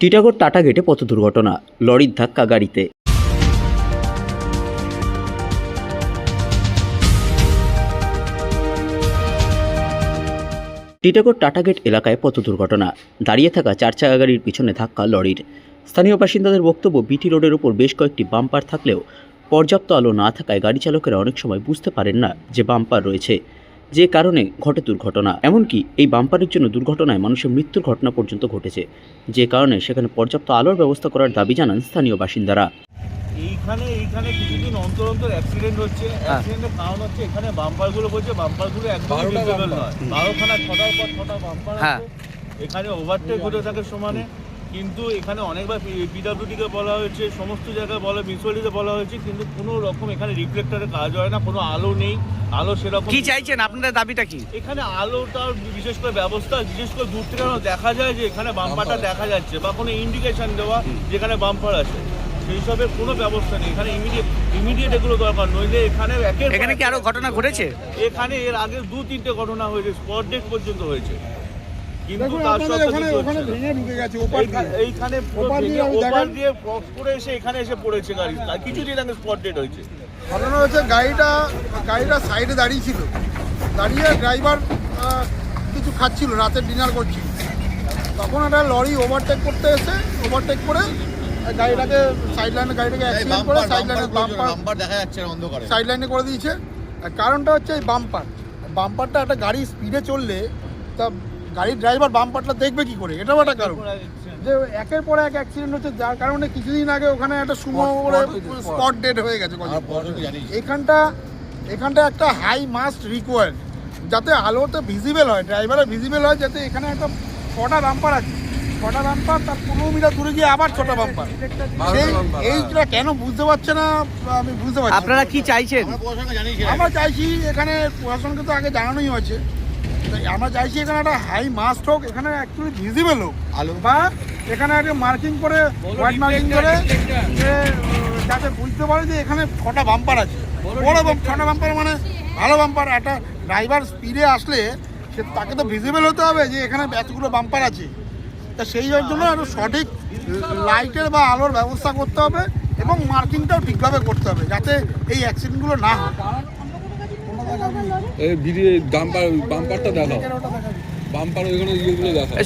Titagarh tata গেটে পথ দুর্ঘটনা, লরির ধাক্কা গাড়িতে। টিটাগড় টাটা গেট এলাকায় পথ দুর্ঘটনা, দাঁড়িয়ে থাকা চার চাকা গাড়ির পিছনে ধাক্কা লরির। স্থানীয় বাসিন্দাদের বক্তব্য, বিটি রোডের ওপর বেশ কয়েকটি বাম্পার থাকলেও পর্যাপ্ত আলো না থাকায় গাড়ি চালকেরা অনেক সময় বুঝতে পারেন না যে বাম্পার রয়েছে। যে কারণে ঘটে দুর্ঘটনা এমনকি এই বাম্পারের জন্য দুর্ঘটনায় মানুষের মৃত্যুর ঘটনা পর্যন্ত ঘটেছে। যে কারণে সেখানে পর্যাপ্ত আলোর ব্যবস্থা করার দাবি জানান স্থানীয় বাসিন্দারা। এইখানে এইখানে কিছুদিন অন্তর অন্তর অ্যাক্সিডেন্ট হচ্ছে। অ্যাক্সিডেন্টের কারণ হচ্ছে এখানে বাম্পারগুলো বলছে বাম্পারগুলো একদম ভিজিবল নয়। বারোখানা ছটার পর ছটা বাম্পার হ্যাঁ। আছে। এখানে ওভারটেক হতে থাকে সমানে। কিন্তু এখানে অনেকবার পিডাব্লিউডিকে বলা হয়েছে সমস্ত জায়গায় বলা মিউনিসিপ্যালিটিতে বলা হয়েছে কিন্তু কোনো রকম এখানে রিফ্লেক্টরের কাজ হয় না কোনো আলো নেই আলো সেরকম কি চাইছেন? আপনাদের দাবিটা কি? এখানে আলোটার বিশেষ করে ব্যবস্থা বিশেষ করে দূর থেকে দেখা যায় যে এখানে বাম্পারটা দেখা যাচ্ছে বা কোনো ইন্ডিকেশন দেওয়া যেখানে বাম্পার আছে। সেই সবের কোনো ব্যবস্থা নেই এখানে ইমিডিয়েট ইমিডিয়েট এগুলো দরকার নইলে এখানে এখানে কি আরও ঘটনা ঘটেছে? এখানে এর আগে দু তিনটে ঘটনা হয়েছে স্পট ডেট পর্যন্ত হয়েছে। কিন্তু তার সত্ত্বেও ওখানে কিছু ওখানে ভেঙে ঢুকে গেছে ওপার দিয়ে এইখানে ওপার দিয়ে ওপার দিয়ে ক্রস করে এসে এখানে এসে পড়েছে গাড়ি। তার কিছুদিন আগে স্পট ডেট হয়েছে। ঘটনা হচ্ছে গাড়িটা গাড়িটা সাইডে দাঁড়িয়ে ছিল। দাঁড়িয়ে ড্রাইভার কিছু খাচ্ছিল রাতের ডিনার করছিল। তখন একটা লরি ওভারটেক করতে এসে ওভারটেক করে গাড়িটাকে সাইড লাইনে গাড়িটাকে অ্যাক্সিডেন্ট করে সাইড লাইনে বাম্পার নাম্বার দেখা যাচ্ছে অন্ধকারে। সাইড লাইনে করে দিয়েছে। আর কারণটা হচ্ছে এই বাম্পার বাম্পারটা একটা গাড়ি স্পিডে চললে তা গাড়ির ড্রাইভার বাম বাম্পারটা দেখবে কি করে? এটাও একটা কারণ। যে একের পর এক অ্যাক্সিডেন্ট হচ্ছে যার কারণে কিছুদিন আগে ওখানে একটা সুমো স্পট ডেড হয়ে গেছে এখানটা এখানটা একটা হাই মাস্ট রিকোয়ার্ড যাতে আলোতে ভিজিবল হয় ড্রাইভারের ভিজিবল হয় যাতে এখানে একটা ছটা বাম্পার আছে। ছটা বাম্পার তার পনেরো মিটার দূরে গিয়ে আবার ছটা বাম্পার সেই এইটা কেন বুঝতে পারছে না আমি বুঝতে পারছি আপনারা কি চাইছেন? আমরা চাইছি এখানে প্রশাসনকে তো আগে জানানোই হয়েছে। তাই আমরা চাইছি এখানে একটা হাই মাস্ট হোক এখানে অ্যাকচুয়ালি ভিজিবল হোক। আলো। বা এখানে একটা মার্কিং করে হোয়াইট মার্কিং করে যে যাতে বুঝতে পারে যে এখানে ছটা বাম্পার আছে। বড় ছটা বাম্পার মানে ভালো বাম্পার একটা ড্রাইভার স্পিডে আসলে সে তাকে তো ভিজিবল হতে হবে যে এখানে এতগুলো বাম্পার আছে। তা সেই জন্য একটু সঠিক লাইটের বা আলোর ব্যবস্থা করতে হবে এবং মার্কিংটাও ঠিকভাবে করতে হবে যাতে এই অ্যাক্সিডেন্টগুলো না হয়। এই ভিড়ে বাম্পার বাম্পারটা দেখাও। বাম্পার ওইখানে ইয়েগুলো দেখাও।